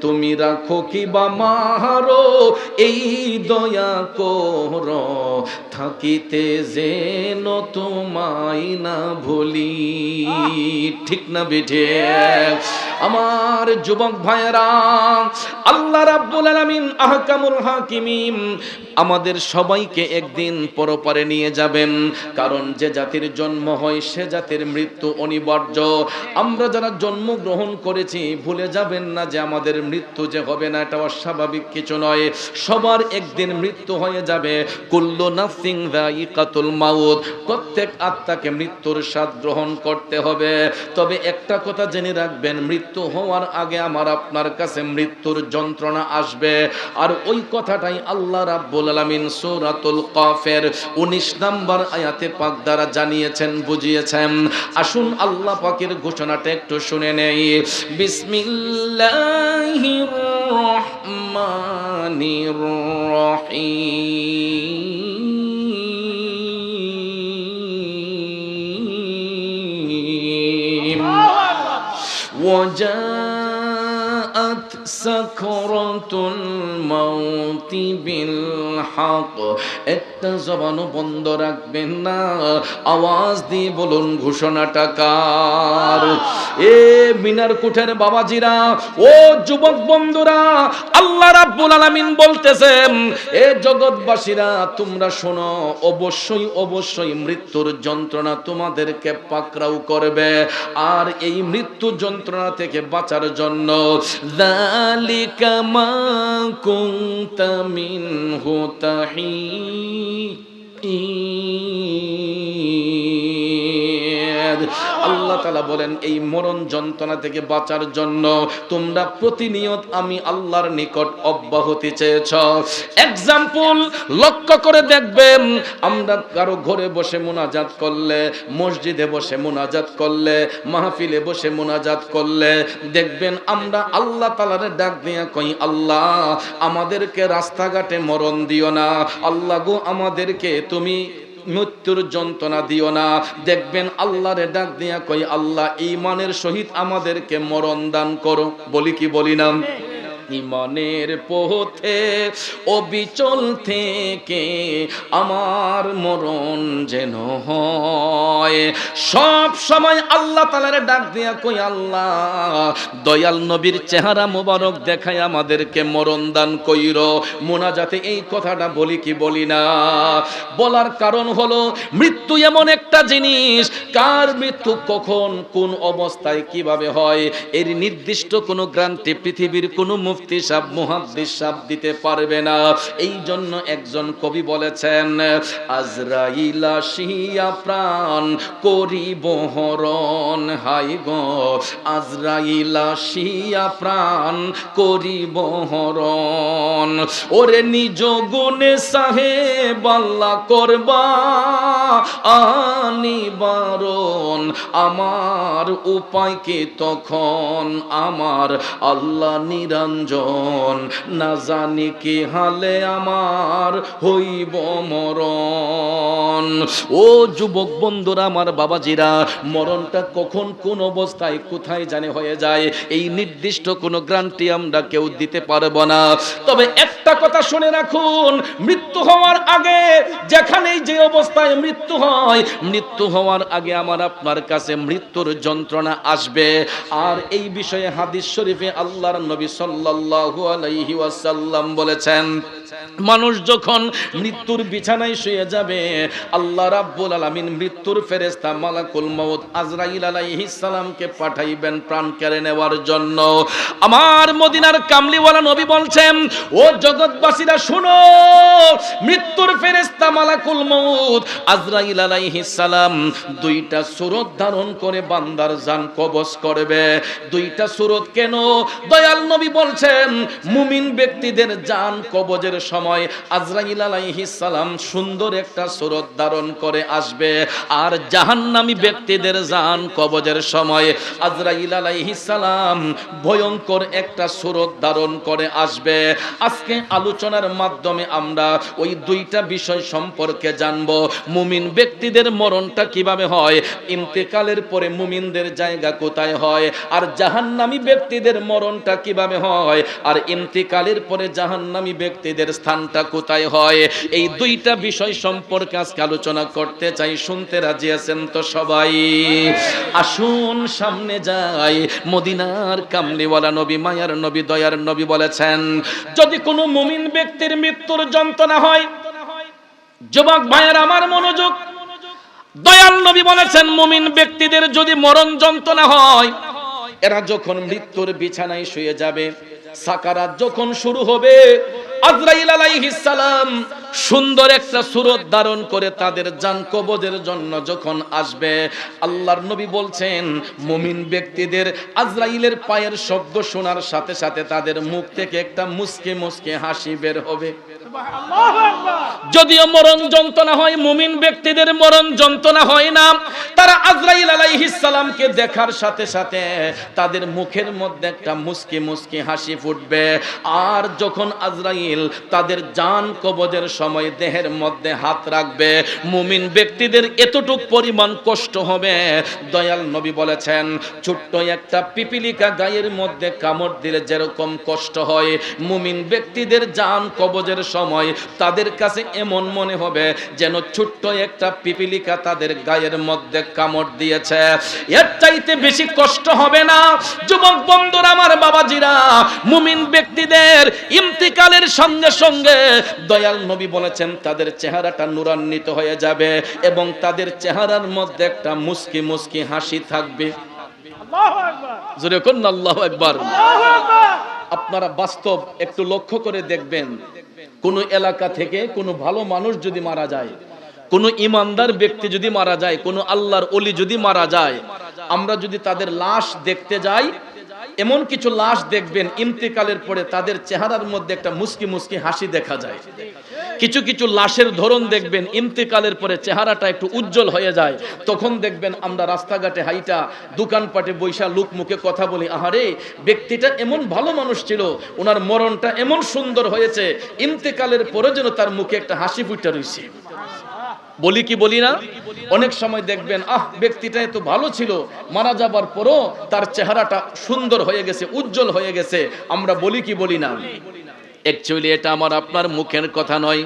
তুমি রাখো কি বা মারো এই দয়া কর। থাকিতে যেন তোমায় না ভুলি। ঠিক না বেঠে? আমার যুবক ভাইয়েরা, আল্লাহ রাব্বুল আলামিন আহকামুল হাকিমিন আমাদের সবাইকে একদিন পরপারে নিয়ে যাবেন। কারণ যে জাতির জন্ম হয়, সে জাতির মৃত্যু অনিবার্য। আমরা যারা জন্মগ্রহণ করেছি, ভুলে যাবেন না যে আমাদের মৃত্যু যে হবে না, এটা অস্বাভাবিক কিছু নয়। সবার একদিন মৃত্যু হয়ে যাবে। কুল্লু নাফসিং যায়িকাতুল মাউত। প্রত্যেক আত্মাকে মৃত্যুর স্বাদ গ্রহণ করতে হবে। তবে একটা কথা জেনে রাখবেন মৃত্যু হওয়ার আগে আমার আপনার কাছে মৃত্যুর যন্ত্রণা আসবে। আর ওই কথাটাই আল্লাহ রাব্বুল আলামিন সূরাতুল কাফের 19 নাম্বার আয়াতে পাক দ্বারা জানিয়েছেন, বুঝিয়েছেন। আসুন আল্লাহ পাকের ঘোষণাটা একটু শুনে নেই। বিসমিল্লাহির রহমানির রহিম। وجاءت سكرة الموت بالحق. একটা জবানও বন্ধ রাখবেন না। আওয়াজ দিয়ে বলুন ঘোষণাটা কার? এ মিনার কুঠের বাবাজিরা, ও যুবক বন্ধুরা, আল্লাহ রাব্বুল আলামিন বলতেছেন, এ জগৎবাসীরা, তোমরা শোনো, অবশ্যই অবশ্যই মৃত্যুর যন্ত্রণা তোমাদেরকে পাকড়াও করবে। আর এই মৃত্যু যন্ত্রণা থেকে বাঁচার জন্য যালিকা মা কুনতা মিনহু الدين আল্লাহ তালা বলেন, এই মরণ যন্ত্রণা থেকে বাঁচার জন্য তোমরা প্রতিনিয়ত আমি আল্লাহর নিকট অব্যাহতি চেয়েছ। এক্সাম্পল লক্ষ্য করে দেখবেন, আমরা কারও ঘরে বসে মোনাজাত করলে, মসজিদে বসে মোনাজাত করলে, মাহফিলে বসে মোনাজাত করলে, দেখবেন আমরা আল্লাহ তালারে ডাক দিয়া কই, আল্লাহ, আমাদেরকে রাস্তাঘাটে মরণ দিও না। আল্লাহ গো, আমাদেরকে তুমি মৃত্যুর যন্ত্রণা দিও না। দেখবেন আল্লাহরে ডাক দিয়া কই আল্লাহ ইমানের সহিত আমাদেরকে মরণ দান করো। বলি কি বলি না? ইমানের পথে অবিচল থেকে আমার মরণ যেন হয়। সব সময় আল্লাহ তালার ডাক দিয়া কই, আল্লাহ, দয়াল নবীর চেহারা মোবারক দেখায় আমাদেরকে মরণ দান কইর। মোনাজাতে এই কথাটা বলি কি বলি না। বলার কারণ হলো, মৃত্যু এমন একটা জিনিস। কার মৃত্যু, কখন, কোন অবস্থায় কীভাবে হয়, এর নির্দিষ্ট কোনো গ্রান্টি পৃথিবীর কোনো মুফতি সাহ মুহাদ্দিস সাহ দিতে পারবে না। এই জন্য একজন কবি বলেছেন, আজরাইল শিয়া প্রাণ করিব হরণ, হাই গো আজরাইল আসিয়া প্রাণ করিব হরণ। ওরে নিজ গুণে সাহেব আল্লাহ করবা আনিবারণ আমার উপায়কে তখন? আমার আল্লাহ নিরঞ্জন। না জানি কি হালে আমার হইব মরণ। ও যুবক বন্ধুরা, আমার বাবাজিরা, মরণটা কখন কোন অবস্থায়, কোথায় জানে হয়ে যায়, এই নির্দিষ্ট কোনো গ্রান্টি আমরা কেউ দিতে পারব না। তবে একটা কথা শুনে রাখুন, মৃত্যু হওয়ার আগে যেখানেই যে অবস্থায় মৃত্যু হয়, মৃত্যু হওয়ার আগে আমার আপনার কাছে মৃত্যুর যন্ত্রণা আসবে। আর এই বিষয়ে হাদিস শরীফে আল্লাহর নবী সাল্লাল্লাহু আলাইহি ওয়াসাল্লাম বলেছেন, মানুষ যখন মৃত্যুর বিছানায় শুয়ে যাবে, আল্লাহ রাব্বুল আলামিন মৃত্যুর ফেরেশতা মালাকুল আজরাইল আলাইহিস সালামকে পাঠাইবেন প্রাণ কেড়ে নেওয়ার জন্য। আমার মদিনার কামলিওয়ালা নবী বলছেন, ও জগৎবাসীরা, শুনো, মৃত্যুর ফেরেশতা মালাকুল আজরাইল আলাইহিস সালাম দুইটা সুরত ধারণ করে বান্দার জান কবজ করবে। দুইটা সুরত কেন? দয়াল নবী বলছেন, মুমিন ব্যক্তিদের জান কবজের সময় আজরাইল আলাইহিস সালাম সুন্দর একটা সুরত ধারণ করে আসবে। আর জাহান্ন জাহান্নামী ব্যক্তিদের জান কবজের সময় আজরাইল আলাইহিস সালাম ভয়ঙ্কর একটা সুরত ধারণ করে আসবে। আজকে আলোচনার মাধ্যমে আমরা ওই দুইটা বিষয় সম্পর্কে জানব। মুমিন ব্যক্তিদের মরণটা কীভাবে হয়, ইন্তেকালের পরে মুমিনদের জায়গা কোথায় হয়, আর জাহান্নামী ব্যক্তিদের মরণটা কীভাবে হয়, আর ইন্তেকালের পরে জাহান্নামী ব্যক্তিদের স্থানটা কোথায় হয়, এই দুইটা বিষয় সম্পর্কে আজকে আলোচনা করতে চাই। শুনতে রাজি আছেন তো? সবাই। আসুন, সামনে যাই। মদিনার কামলিওয়ালা নবী, মায়ার নবী, দয়ার নবী বলেছেন, যদি কোনো মুমিন ব্যক্তির মৃত্যুর যন্ত্রণা হয়, যুবক ভাইয়ের আমার মনোযোগ। দয়াল নবী বলেছেন, মুমিন ব্যক্তিদের যদি মরণ যন্ত্রণা হয়, এরা যখন মৃত্যুর বিছানায় শুয়ে যাবে সাকারাত যখন শুরু হবে, আজরাইল আলাইহিস সালাম সুন্দর একটা সুরত ধারণ করে তাদের জান কবজের জন্য যখন আসবে, আল্লাহর নবী বলছেন, মুমিন ব্যক্তিদের আজরাইলের পায়ের শব্দ শোনার সাথে সাথে তাদের মুখ থেকে একটা মুসকে মুসকে হাসি বের হবে। যদিও মরণ যন্ত্রণা হয়, মুমিন ব্যক্তিদের মরণ যন্ত্রণা হয় না। তারা আজরাইল আলাইহিস সালামকে দেখার সাথে সাথে তাদের মুখের মধ্যে একটা মুস্কি মুস্কি হাসি ফুটবে। আর যখন আজরাইল তাদের জান কবজের সময় দেহের মধ্যে হাত রাখবে, মুমিন ব্যক্তিদের এতটুক পরিমাণ কষ্ট হবে। দয়াল নবী বলেছেন, ছোট্ট একটা পিপিলিকা গায়ের মধ্যে কামড় দিলে যেরকম কষ্ট হয়, মুমিন ব্যক্তিদের জান কবজের সময় তাদের কাছে এমন মনে হবে যেন ছোট্ট একটা পিপিলিকা তাদের গায়ের মধ্যে কামড় দিয়েছে। এর চাইতে বেশি কষ্ট হবে না। যুবক বন্ধুরা আমার বাবাজিরা মুমিন ব্যক্তিদের ইমতিকালের সঙ্গে সঙ্গে দয়াল নবী বলেছেন তাদের চেহারাটা নুরান্বিত হয়ে যাবে এবং তাদের চেহারার মধ্যে একটা মুস্কি মুস্কি হাসি থাকবে। জোরে আল্লাহ একবার আপনারা বাস্তব একটু লক্ষ্য করে দেখবেন কোন এলাকা থেকে কোনো ভালো মানুষ যদি মারা যায়, কোন ইমানদার ব্যক্তি যদি মারা যায়, কোনো আল্লাহর অলি যদি মারা যায়, আমরা যদি তাদের লাশ দেখতে যাই, এমন কিছু লাশ দেখবেন, ইন্তেকালের পরে তাদের চেহারার মধ্যে একটা মুস্কি মুস্কি হাসি দেখা যায়। কিছু কিছু লাশের ধরন দেখবেন, ইন্তেকালের পরে চেহারাটা একটু উজ্জ্বল হয়ে যায়। তখন দেখবেন আমরা রাস্তাঘাটে হাইটা, দোকানপাটে বৈশা লোক মুখে কথা বলি, আহারে, ব্যক্তিটা এমন ভালো মানুষ ছিল, ওনার মরণটা এমন সুন্দর হয়েছে, ইন্তেকালের পরে যেন তার মুখে একটা হাসি ফুটে রয়েছে বলি কি বলি না? অনেক সময় দেখবেন, আহ, ব্যক্তিটা এত ভালো ছিল, মারা যাবার পরও তার চেহারাটা সুন্দর হয়ে গেছে, উজ্জ্বল হয়ে গেছে। আমরা বলি কি বলি না? অ্যাকচুয়ালি এটা আমার আপনার মুখের কথা নয়।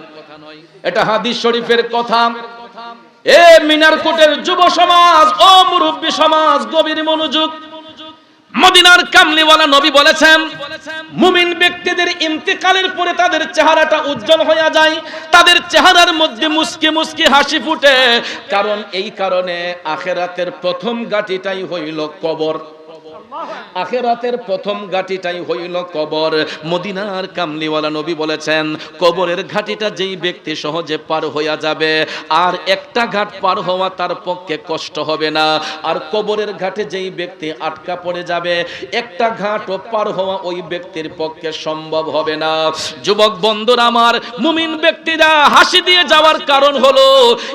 এটা হাদিস শরীফের কথা। এ মিনারকোটের যুব সমাজ, ও মুরব্বী সমাজ, গভীর মনোযোগ। মদিনার কামলিওয়ালা নবী বলেছেন, মুমিন ব্যক্তিদের ইন্তেকালের পরে তাদের চেহারাটা উজ্জ্বল হয়ে যায়। তাদের চেহারার মধ্যে মুস্কি মুস্কি হাসি ফুটে। কারণ এই কারণে আখেরাতের প্রথম গাটিটাই হইল কবর। আখেরাতের প্রথম ঘাটিটাই হইল কবর। মদিনার কামলিওয়ালা নবী বলেছেন, কবরের ঘাটিটা যেই ব্যক্তি সহজে পার হইয়া যাবে, আর একটা ঘাট পার হওয়া তার পক্ষে কষ্ট হবে না। আর কবরের ঘাটে যেই ব্যক্তি আটকা পড়ে যাবে, একটা ঘাটও পার হওয়া ওই ব্যক্তির পক্ষে সম্ভব হবে না। যুবক বন্ধুর আমার, মুমিন ব্যক্তিরা হাসি দিয়ে যাওয়ার কারণ হলো,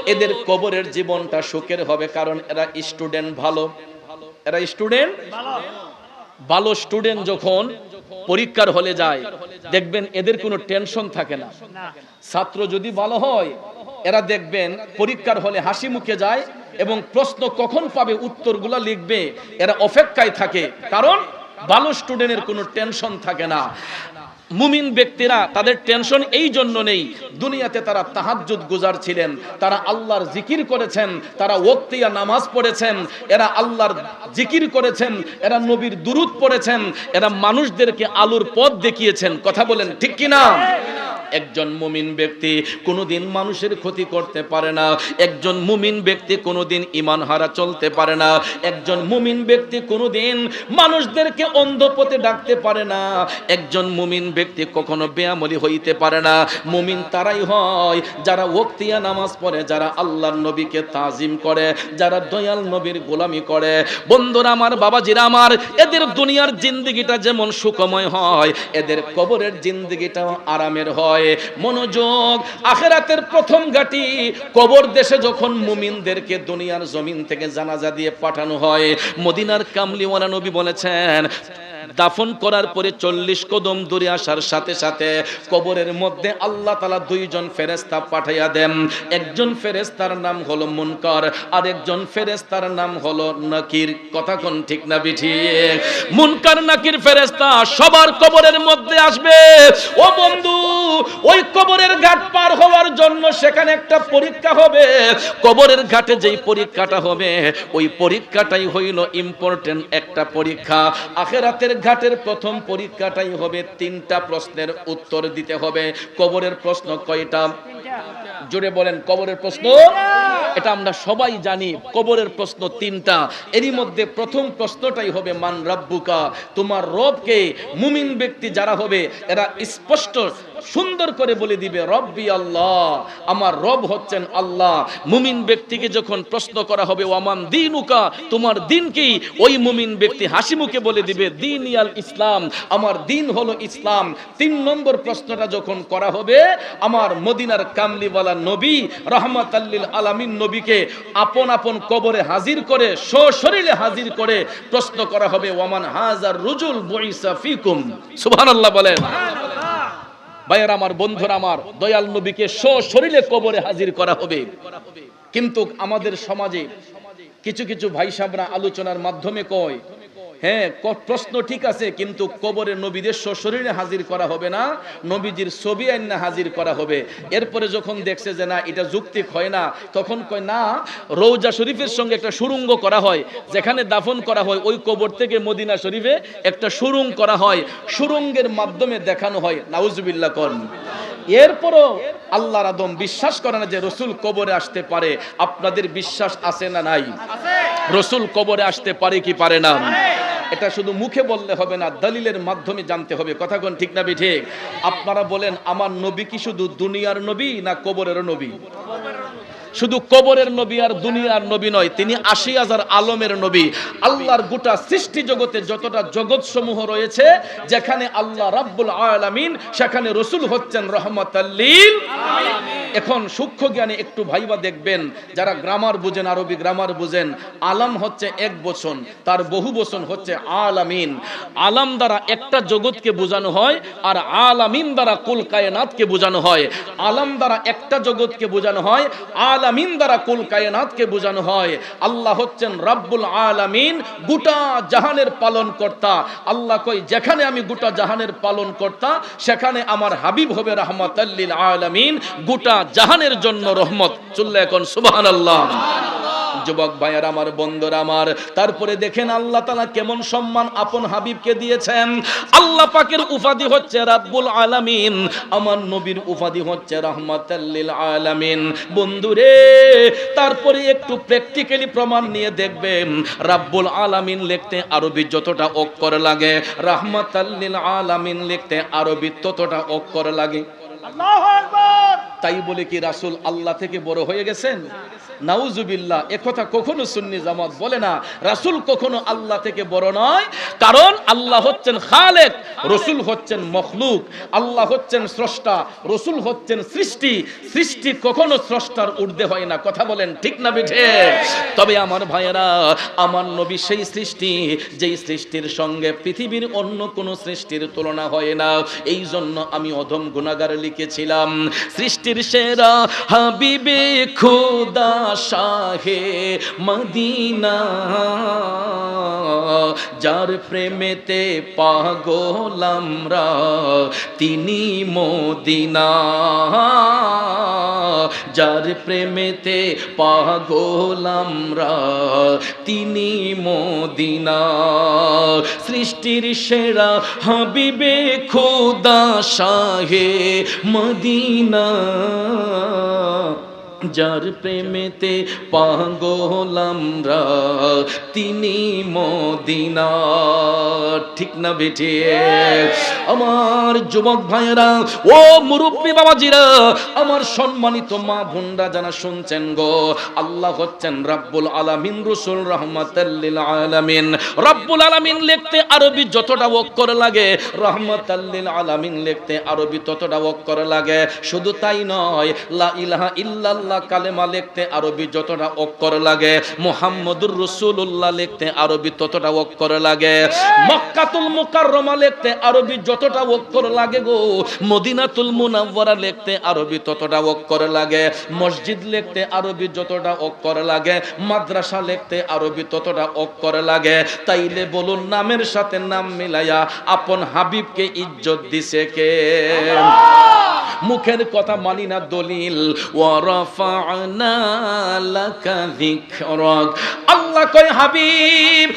এদের কবরের জীবনটা সুখের হবে কারণ এরা স্টুডেন্ট ভালো। এরা স্টুডেন্ট ভালো স্টুডেন্ট যখন পরীক্ষার হলে যায়, দেখবেন এদের কোনো টেনশন থাকে না। ছাত্র যদি ভালো হয়, এরা দেখবেন পরীক্ষার হলে হাসি মুখে যায় এবং প্রশ্ন কখন পাবে, উত্তরগুলো লিখবে, এরা অপেক্ষায় থাকে। কারণ ভালো স্টুডেন্টের কোনো টেনশন থাকে না। মুমিন ব্যক্তিরা তাদের টেনশন এই জন্য নেই। দুনিয়াতে তারা তাহাজ্জুদ গুজার ছিলেন। তারা আল্লাহর জিকির করেছেন। তারা ওক্তিয়া নামাজ পড়েছেন। এরা আল্লাহর জিকির করেছেন। এরা নবীর দুরুদ পড়েছেন। এরা মানুষদেরকে আলোর পথ দেখিয়েছেন। কথা বলেন ঠিক কি না একজন মুমিন ব্যক্তি কোনোদিন মানুষের ক্ষতি করতে পারে না। একজন মুমিন ব্যক্তি কোনোদিন ইমান হারা চলতে পারে না। একজন মুমিন ব্যক্তি কোনোদিন মানুষদেরকে অন্ধপথে ডাকতে পারে না। একজন মুমিন ব্যক্তি কখনো বেয়ামলি হইতে পারে না। মুমিন তারাই হয়, যারা ওক্তিয়া নামাজ পড়ে, যারা আল্লাহর নবীকে তাজিম করে, যারা দয়াল নবীর গোলামি করে। বন্ধুরা আমার, বাবাজিরা আমার, এদের দুনিয়ার জিন্দগিটা যেমন সুখময় হয়, এদের কবরের জিন্দগিটাও আরামের হয়। মনোযোগ, আখেরাতের প্রথম গাটি কবর দেশে যখন মুমিনদেরকে দুনিয়ার জমিন থেকে জানাজা দিয়ে পাঠানো হয়, মদিনার কামলিওয়ালা নবী বলেছেন দাফন করার পরে চল্লিশ কদম দূরে আসার সাথে সাথে কবরের মধ্যে আল্লাহ তালা দুইজন ফেরেস্তা পাঠাইয়া দেন। একজন ফেরেস্তার নাম হলো মুনকার আর একজন ফেরেস্তার নাম হলো নাকির। কথা কোন ঠিক না বিঠি? মুনকার, নাকির ফেরেস্তা সবার কবরের মধ্যে আসবে। ও বন্ধু, ওই কবরের ঘাট পার হওয়ার জন্য সেখানে একটা পরীক্ষা হবে। কবরের ঘাটে যেই পরীক্ষাটা হবে, ওই পরীক্ষাটাই হইল ইম্পর্টেন্ট একটা পরীক্ষা। আখেরাতের ঘাটের প্রথম পরীক্ষাটাই হবে তিনটা প্রশ্নের উত্তর দিতে হবে। কবরের প্রশ্ন কয়টা? জোরে বলেন, কবরের প্রশ্ন? এটা আমরা সবাই জানি, কবরের প্রশ্ন তিনটা। এরই মধ্যে প্রথম প্রশ্নটাই হবে, মান রাব্বুকা? তোমার রবকে মুমিন ব্যক্তি যারা হবে, এরা স্পষ্ট সুন্দর করে বলে দিবে, রব্বি আল্লাহ, আমার রব হচ্ছেন আল্লাহ। মুমিন ব্যক্তিকে যখন প্রশ্ন করা হবে, ওয়ামান দিনুকা? তোমার দিন কি? ওই মুমিন ব্যক্তি হাসি মুখে বলে দিবে দিন ইয়াল ইসলাম, আমার দিন হলো ইসলাম। তিন নম্বর প্রশ্নটা যখন করা হবে, আমার মদিনার কামলিওয়ালা নবী রহমত আল্লিল আলামিন নবীকে আপন আপন কবরে হাজির করে, সশরীরে হাজির করে প্রশ্ন করা হবে, ওয়ামান হাজার রুজুল বইসা ফিকুম। সুবহানাল্লাহ বলেন। ভাইয়ের আমার, বন্ধুরা আমার, দয়াল নবীকে সশরীরে কবরে হাজির করা হবে। কিন্তু আমাদের সমাজে কিছু কিছু ভাই সাবরা আলোচনার মাধ্যমে কয় হ্যাঁ প্রশ্ন ঠিক আছে কিন্তু কবরে নবীদের সশরীরে হাজির করা হবে না নবীজির ছবি আইনা হাজির করা হবে। এরপরে যখন দেখছে যে না এটা যুক্তিক হয় না তখন কয় না রৌজা শরীফের সঙ্গে একটা সুরঙ্গ করা হয় যেখানে দাফন করা হয় ওই কবর থেকে মদিনা শরীফে একটা সুরুং করা হয় সুরুঙ্গের মাধ্যমে দেখানো হয়। নাউজুবিল্লাহ কর এরপরও আল্লাহর আদম বিশ্বাস করে না যে রসুল কবরে আসতে পারে। আপনাদের বিশ্বাস আছে না নাই? রসুল কবরে আসতে পারে কি পারে না? এটা শুধু মুখে বললে হবে না, দলিলের মাধ্যমে জানতে হবে। কথা কোন ঠিক না ঠিক আপনারা বলেন, আমার নবী কি শুধু দুনিয়ার নবী না কবরের নবী? শুধু কবরের নবী আর দুনিয়ার নবী নয়, তিনি আশি হাজার আলমের নবী। আল্লাহর গোটা সৃষ্টি জগতে যতটা জগৎ সমূহ রয়েছে, যেখানে আল্লাহ রাব্বুল আলামিন, সেখানে রসুল হচ্ছেন রহমতাল্লিল। এখন সূক্ষ্ম জ্ঞানে একটু ভাইবা দেখবেন, যারা গ্রামার বুঝেন, আরবি গ্রামার বুঝেন, আলাম হচ্ছে এক বচন, তার বহু বচন হচ্ছে আলামিন। আলাম দ্বারা একটা জগৎকে বোঝানো হয়, আর আলামিন দ্বারা কুল কায়নাতকে বোঝানো হয়। আলাম দ্বারা একটা জগৎকে বোঝানো হয় আলামিন দ্বারা কুল কায়নাতকে বোঝানো হয়। আল্লাহ হচ্ছেন রাব্বুল আলামিন, গোটা জাহানের পালন কর্তা আল্লাহ কই যেখানে আমি গোটা জাহানের পালন কর্তা সেখানে আমার হাবিব হবে রহমতাল্লিল আলামিন। গোটা জাহানের জন্য রহমত। চললে এখন সুবহানাল্লাহ। যুবক ভাইয়ার আমার বন্ধুরা আমার তারপরে দেখেন আল্লাহ তালা কেমন সম্মান আপন হাবিবকে দিয়েছেন। আল্লাহ পাকের উপাধি হচ্ছে রাব্বুল আলামিন আমার নবীর উপাধি হচ্ছে রহমাতাল্লিল আলামিন। বন্ধুরে তারপরে একটু প্র্যাকটিক্যালি প্রমাণ নিয়ে দেখবেন রাব্বুল আলামিন লিখতে আরবি যতটা অক্ষর লাগে রহমাতাল্লিল আলামিন লিখতে আরবি ততটা অক্ষর লাগে। তাই বলে কি রাসূল আল্লাহ থেকে বড় হয়ে গেছেন? নাউজুবিল্লাহ একথা কখনো সুন্নি জামাত বলে না। রাসূল কখনো আল্লাহ থেকে বড় নয়, কারণ আল্লাহ হচ্ছেন খালেক, রসুল হচ্ছেন মখলুক। আল্লাহ হচ্ছেন স্রষ্টা, রসুল হচ্ছেন সৃষ্টি। সৃষ্টি কখনো স্রষ্টার ঊর্ধ্বে হয় না। কথা বলেন ঠিক না বেঠে? তবে আমার ভাইয়েরা, আমার নবী সেই সৃষ্টি, যেই সৃষ্টির সঙ্গে পৃথিবীর অন্য কোনো সৃষ্টির তুলনা হয় না। এই জন্য আমি অধম গুণাগার লিখেছিলাম, সৃষ্টির সেরা হাবিবে খুদা। শাহে মদিনা, যার প্রেমেতে পাগল আমরা, তিনি মদিনা। যার প্রেমেতে পাগল আমরা, তিনি মদিনা। সৃষ্টির সেরা হাবিবে খোদা শাহে মদিনা। যার প্রেমেতে পাগল আমরা তিনি মদিনা। ঠিক না বেঠে? আমার যুবক ভাইয়েরা, ও মুরব্বী বাবাজিরা, আমার সম্মানিত মা বোনরা যারা শুনছেন গো, আল্লাহ হচ্ছেন রাব্বুল আলামিন, রসুল রহমাতাল্লিল আলামিন। রাব্বুল আলামিন লিখতে আরবি যতটা অক্ষর লাগে রহমাতাল্লিল আলামিন লিখতে আরবি ততটা অক্ষর লাগে। শুধু তাই নয়, লা ইলাহা ইল্লাল্লাহ কালেমা লিখতে আরবি যতটা অক্ষর লাগে, মুহাম্মদুর রাসূলুল্লাহ লিখতে আরবি ততটা অক্ষর লাগে। মক্কাতুল মুকাররমা লিখতে আরবি যতটা অক্ষর লাগে গো, মদিনাতুল মুনাওয়ারা লিখতে আরবি ততটা অক্ষর লাগে, মসজিদ লিখতে আরবি যতটা অক্ষর লাগে, মাদ্রাসা লিখতে আরবি ততটা অক্ষর লাগে। তাইলে বলুন নামের সাথে নাম মিলাইয়া আপন হাবিবকে ইজ্জত দিছে কে? মুখের কথা মানি না দলিল আল্লাহ হাবিব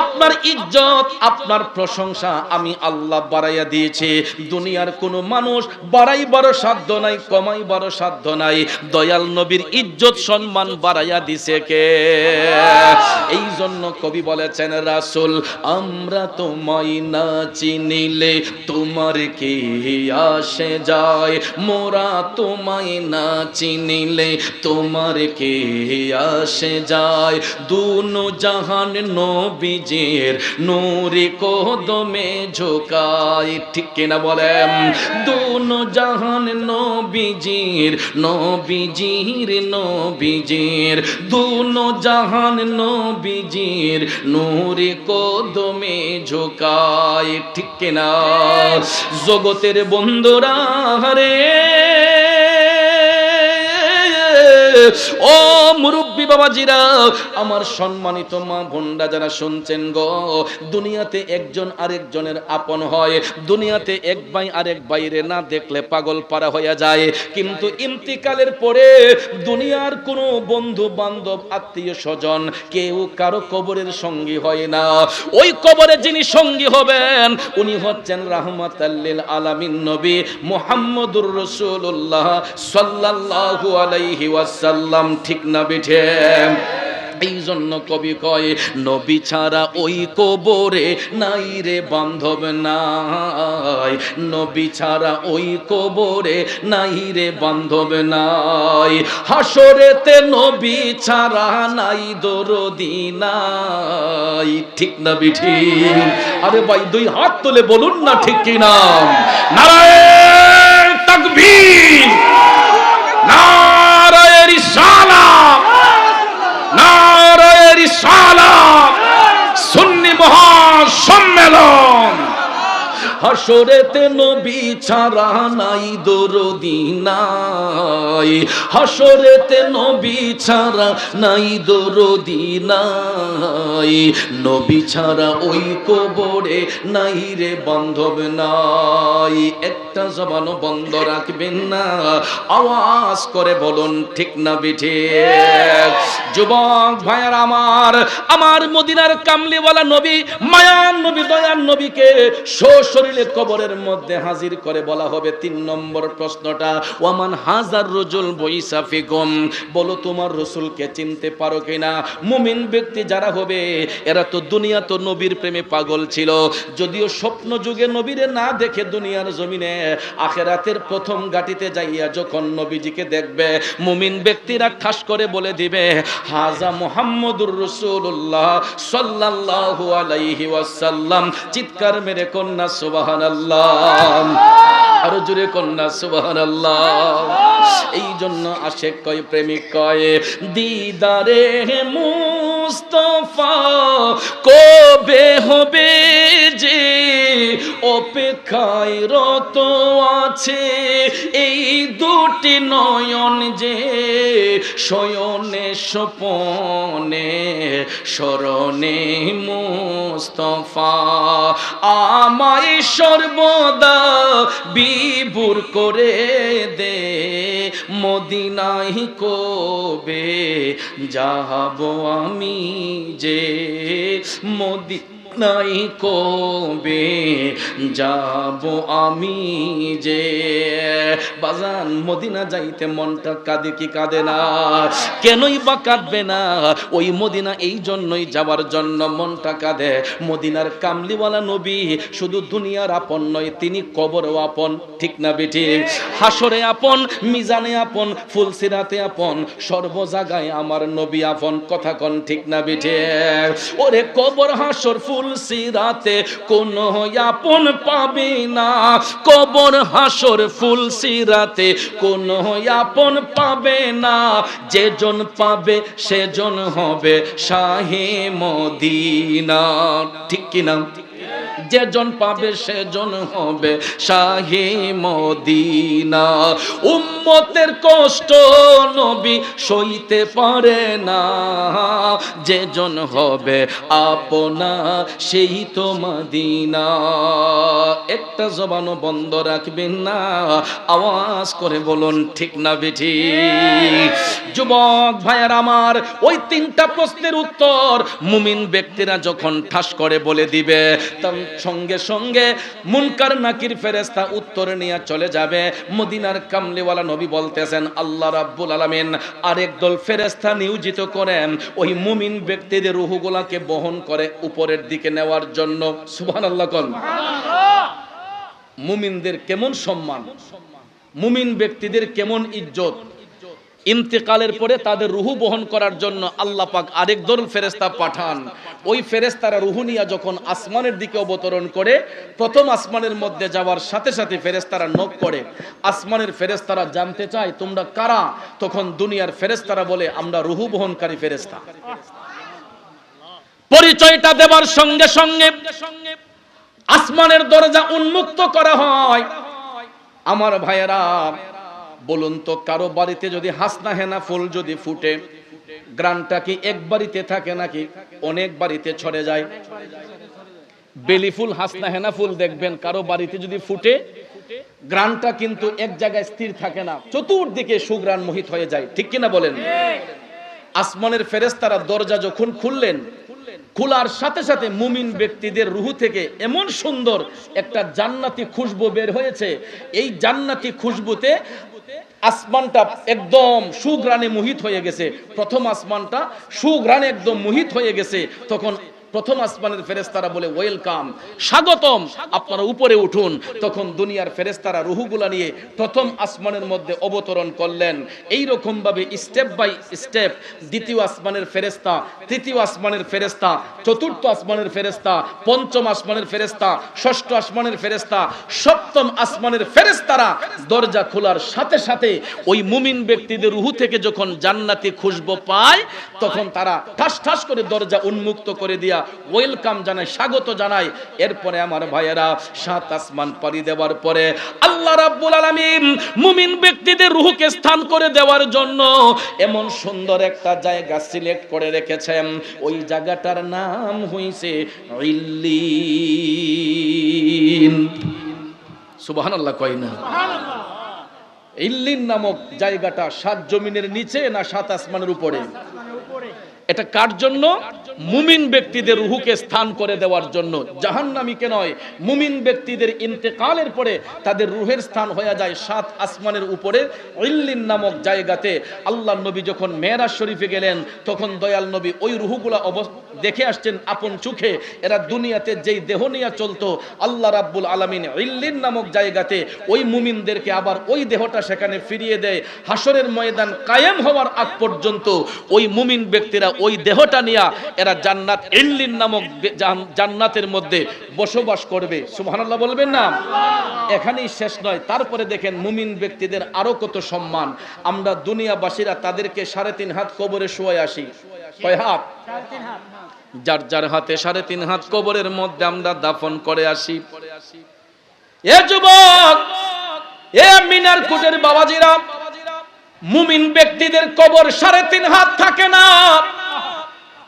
আপনার ইজ্জত, আপনার প্রশংসা আমি আল্লাহ বাড়াইয়া দিয়েছি। দুনিয়ার মানুষ বাড়াইবারও সাধ্য নাই, কমাইবারও সাধ্য নাই। দয়াল নবীর ইজ্জত, সম্মান বাড়াইয়া দিছে কে? এই জন্য কবি বলেছেন, রাসূল, আমরা তোমায় না চিনিলে তোমার কি আসে যায়? মোরা তোমায় না চিনিলে তোমার কে আসে যায়? দুনো জাহান নবীজের নূরে কদমে ঝোকায়, ঠিক কিনা বলেন? দুনো জাহান নবীজির নবীজির নবীজির, দুনো জাহান নবীজির নূরে কদমে ঝোকায়, ঠিক কিনা? জগতের বন্ধুরা রে ও মুরব্বী বাবাজিরা, আমার সম্মানিত মা বোনরা যারা শুনছেন গো, দুনিয়াতে একজন আরেকজনের আপন হয়, দুনিয়াতে এক ভাই আরেক বাইরে না দেখলে পাগল পারা হয়ে যায়। কিন্তু ইন্তিকালের পরে দুনিয়ার কোনো বন্ধু, বান্ধব, আত্মীয় স্বজন কেউ কারও কবরের সঙ্গী হয় না। ওই কবরে যিনি সঙ্গী হবেন, উনি হচ্ছেন রাহমাত আলামিন নবী মুহাম্মদুর রসুল্লাহ সাল্লাল্লাহু আলাইহি ওয়াসাল্লাম। ঠিক না বিঠে। এই জন্য কবি কয়, নবী ছাড়া ওই কবরে নাই রে বান্ধব নাই। নবী ছাড়া ওই কবরে নাই রে বান্ধব নাই। হাসরেতে নবী ছাড়া নাই দরদি নাই। ঠিক না বিঠি। আরে ভাই, দুই হাত তুলে বলুন না ঠিক কিনা। নারায়ণ তাকবীর। নারায়ের হাসরেতে নবী ছাড়া নাই দরদি নাই। হাসরেতে নবী ছাড়া নাই দরদি নাই। নবী ছাড়া ওই কবরে নাই রে বান্ধব নাই। একটা জবানও বন্ধ রাখবেন না। আওয়াজ করে বলুন, ঠিক না বিঠে? যুবক ভাইয়ার আমার আমার মদিনার কামলিওয়ালা নবী, মায়ান নবী দয়ার নবীকে সশরীরে কবরের মধ্যে হাজির করে বলা হবে তিন নম্বর প্রশ্নটা, ওয়ামান হাজার রজুল বৈসাফি গম বলো, তোমার রসুলকে চিনতে পারো কিনা? মুমিন ব্যক্তি যারা হবে, এরা তো দুনিয়া তো নবীর প্রেমে পাগল ছিল। যদিও স্বপ্ন যুগে নবীরে না দেখে দুনিয়ার জমিনে, আখেরাতের প্রথম গাটিতে যাইয়া যখন নবীজিকে দেখবে, মুমিন ব্যক্তিরা ঠাস করে বলে দিবে, হাজা মোহাম্মদুর রসুল্লাহ সাল্লাল্লাহু আলাইহি ওয়াসাল্লাম। চিৎকার মেরে কন্যা সুবহানাল্লাহ। আরও জুড়ে কন্যা সুবহানাল্লাহ। এই জন্য আশেক কয় প্রেমিক কয় দিদারে মুস্তফা, কবে হবে যে অপেক্ষায় রত আছে? এই দুটি নয়ন যে শয়নে স্বপনে, স্মরণে মুস্তফা। আমায় সর্বদা বিভুর করে দে মদিনাই কবে যাহাব আমি যে মদি নাই কবে যাব আমি যে? বাজান, মদিনা যাইতে মনটা কাঁদে কি কাঁদে না? কেনই বা কাঁদবে না? ওই মদিনা এই জন্যই যাবার জন্য মনটা কাঁদে। মদিনার কামলিওয়ালা নবী শুধু দুনিয়ার আপন নয়, তিনি কবরও আপন, ঠিক না বেঠি? হাসরে আপন, মিজানে আপন, ফুলসিরাতে আপন সর্ব জায়গায় আমার নবী আপন, কথা কন ঠিক না বেঠে? ওরে কবর হাসর ফুলসিরাতে কোন আপন পাবে না। কবর, হাসর ফুলসিরাতে কোন আপন পাবে না। যেজন পাবে, সেজন হবে শাহে মদিনা। ঠিক কিনা? যেজন পাবে সেজন হবে শাহে মদিনা। উম্মতের কষ্ট নবী সইতে পারে না। যেজন হবে আপনা, সেই তো মদিনা। একটা জবানও বন্ধ রাখবেন না, আওয়াজ করে বলুন, ঠিক না বেঠি? যুবক ভাইয়ার আমার, ওই তিনটা প্রশ্নের উত্তর মুমিন ব্যক্তিরা যখন ঠাস করে বলে দিবে তার সঙ্গে সঙ্গে মুনকার নাকির ফেরেস্তা উত্তর নিয়ে চলে যাবে। মদিনার কামলিওয়ালা নবী বলতেছেন আল্লাহ রাব্বুল আলামিন আরেক দল ফেরেস্তা নিয়োজিত করেন। ওই মুমিন ব্যক্তিদের রুহুগুলাকে বহন করে উপরের দিকে নেওয়ার জন্য। সুবহানাল্লাহ কোন। মুমিনদের কেমন সম্মান? মুমিন ব্যক্তিদের কেমন ইজ্জত? ইন্তেকালের পরে তাদের রুহু বহন করার জন্য আল্লাহ পাক আরেক দল ফেরেস্তা পাঠান। ওই ফেরেস্তারা রুহু নিয়ে যখন আসমানের দিকে অবতরণ করে, প্রথম আসমানের মধ্যে যাওয়ার সাথে সাথে ফেরেস্তারা নক করে। আসমানের ফেরেস্তারা জানতে চায়, তোমরা কারা? তখন দুনিয়ার ফেরেস্তারা বলে, আমরা রুহু বহনকারী ফেরেস্তা পরিচয়টা দেবার সঙ্গে সঙ্গে আসমানের দরজা উন্মুক্ত করা হয়। আমার ভাইয়েরা বলুন তো, কারও বাড়িতে যদি হাসনা হেনা ফুল যদি ফুটে গ্রানটা কি এক বাড়িতে থাকে নাকি অনেক বাড়িতে ছড়ে যায়? বেলি ফুল, হাসনা হেনা ফুল দেখবেন, কারও বাড়িতে যদি ফুটে গ্রানটা কিন্তু এক জায়গায় স্থির থাকে না, চতুর্দিকে সুগ্রান মোহিত হয়ে যায়, ঠিক কিনা বলেন? আসমানের ফেরেস্তারা দরজা যখন খুললেন, খোলার সাথে সাথে মুমিন ব্যক্তিদের রুহু থেকে এমন সুন্দর একটা জান্নাতি খুশবু বের হয়েছে, এই জান্নাতি খুশবুতে আসমানটা একদম সুগ্রানে মোহিত হয়ে গেছে। প্রথম আসমানটা সুগ্রানে একদম মোহিত হয়ে গেছে। তখন প্রথম আসমানের ফেরেস্তারা বলে, ওয়েলকাম, স্বাগতম। আপনারা উপরে উঠুন। তখন দুনিয়ার ফেরেস্তারা রুহুগুলা নিয়ে প্রথম আসমানের মধ্যে অবতরণ করলেন। এই ভাবে স্টেপ বাই স্টেপ দ্বিতীয় আসমানের ফেরেস্তা তৃতীয় আসমানের ফেরেস্তা চতুর্থ আসমানের ফেরেস্তা পঞ্চম আসমানের ফেরেস্তা ষষ্ঠ আসমানের ফেরেস্তা সপ্তম আসমানের ফেরেস্তারা দরজা খোলার সাথে সাথে ওই মুমিন ব্যক্তিদের রুহু থেকে যখন জান্নাতি খুশবু পায়, তখন তারা ঠাস ঠাস করে দরজা উন্মুক্ত করে দিয়া ওয়েলকাম জানায় স্বাগত জানায় এরপরে আমার ভাইয়েরা সাত আসমান পাড়ি দেওয়ার পরে আল্লাহ রাব্বুল আলামিন মুমিন ব্যক্তিদের রুহুকে স্থান করে দেওয়ার জন্য এমন সুন্দর একটা জায়গা সিলেক্ট করে রেখেছেন। ওই জায়গাটার নাম হইছে ইল্লিন। সুবহানাল্লাহ কয় না। ইল্লিন নামক জায়গাটা সাত জমিনের নিচে না সাত আসমানের উপরে? এটা কার জন্য? মুমিন ব্যক্তিদের রুহুকে স্থান করে দেওয়ার জন্য। জাহান্নামীকে নয়, মুমিন ব্যক্তিদের ইন্তেকালের পরে তাদের রুহের স্থান হয়ে যায় সাত আসমানের উপরে, ইল্লিন নামক জায়গাতে। আল্লাহ নবী যখন মেয়েরাজ শরীফে গেলেন, তখন দয়াল নবী ওই রুহুগুলা অবস দেখে আসছেন আপন চোখে। এরা দুনিয়াতে যেই দেহ নিয়ে চলতো, আল্লাহ রাব্বুল আলামিন ইল্লিন নামক জায়গাতে ওই মুমিনদেরকে আবার ওই দেহটা সেখানে ফিরিয়ে দেয়। হাসরের ময়দান কায়েম হওয়ার আগ পর্যন্ত ওই মুমিন ব্যক্তিরা ওই দেহটা নিয়ে এরা জান্নাত ইল্লিন নামক জান্নাতের মধ্যে বসবাস করবে। সুবহানাল্লাহ বলবেন না? এখানেই শেষ নয়। তারপরে দেখেন মুমিন ব্যক্তিদের আরও কত সম্মান। আমরা দুনিয়াবাসীরা তাদেরকে সাড়ে তিন হাত কবরে শুয়ে আসি। কয় হাত? যার যার হাতে সাড়ে তিন হাত কবরের মধ্যে আমরা দাফন করে আসি। এ যুবক, এ মিনার কুটের বাবাজিরা, মুমিন ব্যক্তিদের কবর সাড়ে তিন হাত থাকে না।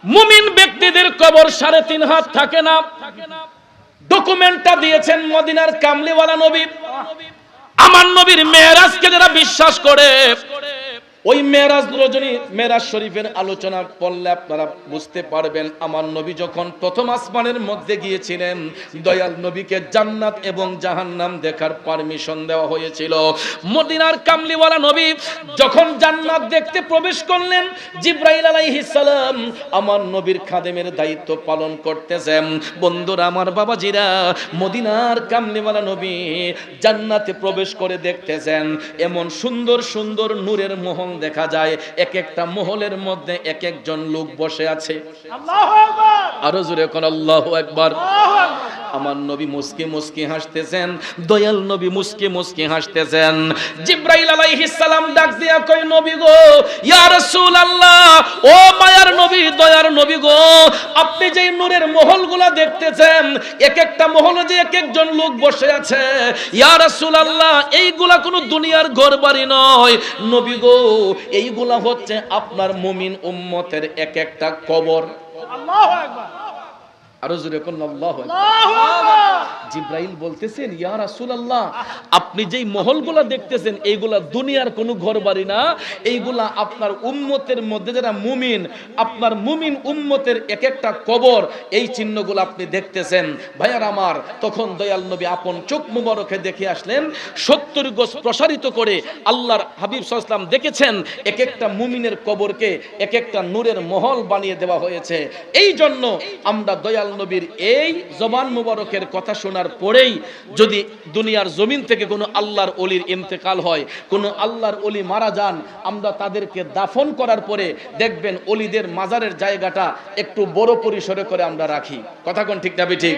মুমিন ব্যক্তিদের কবর সাড়ে তিন হাত থাকে না। ডকুমেন্টটা দিয়েছেন মদিনার কামলিওয়ালা নবী। আমার নবীর মেয়েরাজকে যারা বিশ্বাস করে ওই মেরাজ রজনী মেরাজ শরীফের আলোচনা পড়লে আপনারা বুঝতে পারবেন, আমার নবী যখন প্রথম আসমানের মধ্যে গিয়েছিলেন, দয়াল নবীকে জান্নাত এবং জাহান্নাম দেখার পারমিশন দেওয়া হয়েছিল। মদিনার কামলিওয়ালা নবী যখন জান্নাত দেখতে প্রবেশ করলেন, জিব্রাইল আলাইহিস সালাম আমার নবীর খাদেমের দায়িত্ব পালন করতেছেন। বন্ধুরা, আমার বাবাজিরা, মদিনার কামলিওয়ালা নবী জান্নাতে প্রবেশ করে দেখতেছেন, এমন সুন্দর সুন্দর নূরের মোহন দেখা যায় এক একটা মহলের মধ্যে এক একজন লোক বসে আছে। আরও জোরে কোন আল্লাহ একবার আমার নবী মুসকি মুসকি হাসতেছেন দয়াল নবী মুসকি মুসকি হাসতেছেন। জিব্রাইল আলাইহিস সালাম ডাক দিয়া কই নবী গো ইয়া রাসূলুল্লাহ ও মায়ার নবী, দয়ার নবী গো, আপনি যে নূরের মহলগুলা দেখতেছেন, এক একটা মহলে যে এক একজন লোক বসে আছে, ইয়া রাসূলুল্লাহ, এইগুলা কোনো দুনিয়ার ঘর বাড়ি নয়। নবী গো, এইগুলা হচ্ছে আপনার মুমিন উম্মতের এক একটা কবর। আল্লাহু আকবার। আরও জোরে কোন জিব্রাইল বলতেছেন ইয়া রাসূলুল্লাহ আপনি যেই মহলগুলা দেখতেছেন এইগুলা দুনিয়ার কোনো ঘর বাড়ি না। এইগুলা আপনার উম্মতের মধ্যে যারা মুমিন আপনার মুমিন উম্মতের এক একটা কবর এই চিহ্নগুলো আপনি দেখতেছেন। ভাইয়ার আমার তখন দয়াল নবী আপন চোখ মুবারকে দেখে আসলেন সত্তর গজ প্রসারিত করে আল্লাহর হাবিব সাল্লাম দেখেছেন এক একটা মুমিনের কবরকে এক একটা নূরের মহল বানিয়ে দেওয়া হয়েছে। এই জন্য আমরা দয়াল নবীর এই জবান মুবারকের কথা শোনার পরেই যদি দুনিয়ার জমিন থেকে কোনো আল্লাহর অলির ইন্তেকাল হয়, কোনো আল্লাহর অলি মারা যান, আমরা তাদেরকে দাফন করার পরে দেখবেন অলিদের মাজারের জায়গাটা একটু বড় পরিসরে করে আমরা রাখি। কথা কোন ঠিক না ঠিক?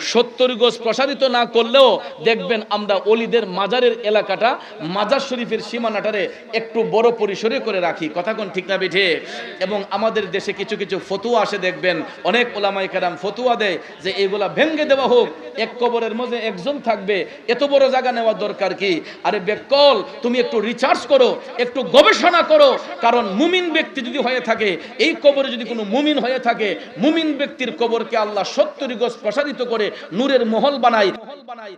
সত্তর গজ প্রসারিত না করলেও দেখবেন আমরা অলিদের মাজারের এলাকাটা, মাজার শরীফের সীমানাটারে একটু বড় পরিসরে করে রাখি। কথা কোন ঠিক না ঠিক? এবং আমাদের দেশে কিছু কিছু ফতুয়া আসে দেখবেন, অনেক ওলামাই কেরাম ফতুয়া দেয় যে এগুলা ভেঙ্গে দেওয়া হোক, এক কবরের মধ্যে একজন থাকবে, এত বড় জায়গা নেওয়ার দরকার কি? আরে বেকল, তুমি একটু রিচার্জ করো, একটু গবেষণা করো, কারণ মুমিন ব্যক্তি যদি হয়ে থাকে, এই কবরে যদি কোনো মুমিন হয়ে থাকে, মুমিন ব্যক্তির কবরকে আল্লাহ সত্তরি গজ প্রসারিত করে নূরের মহল বানায় মহল বানায়।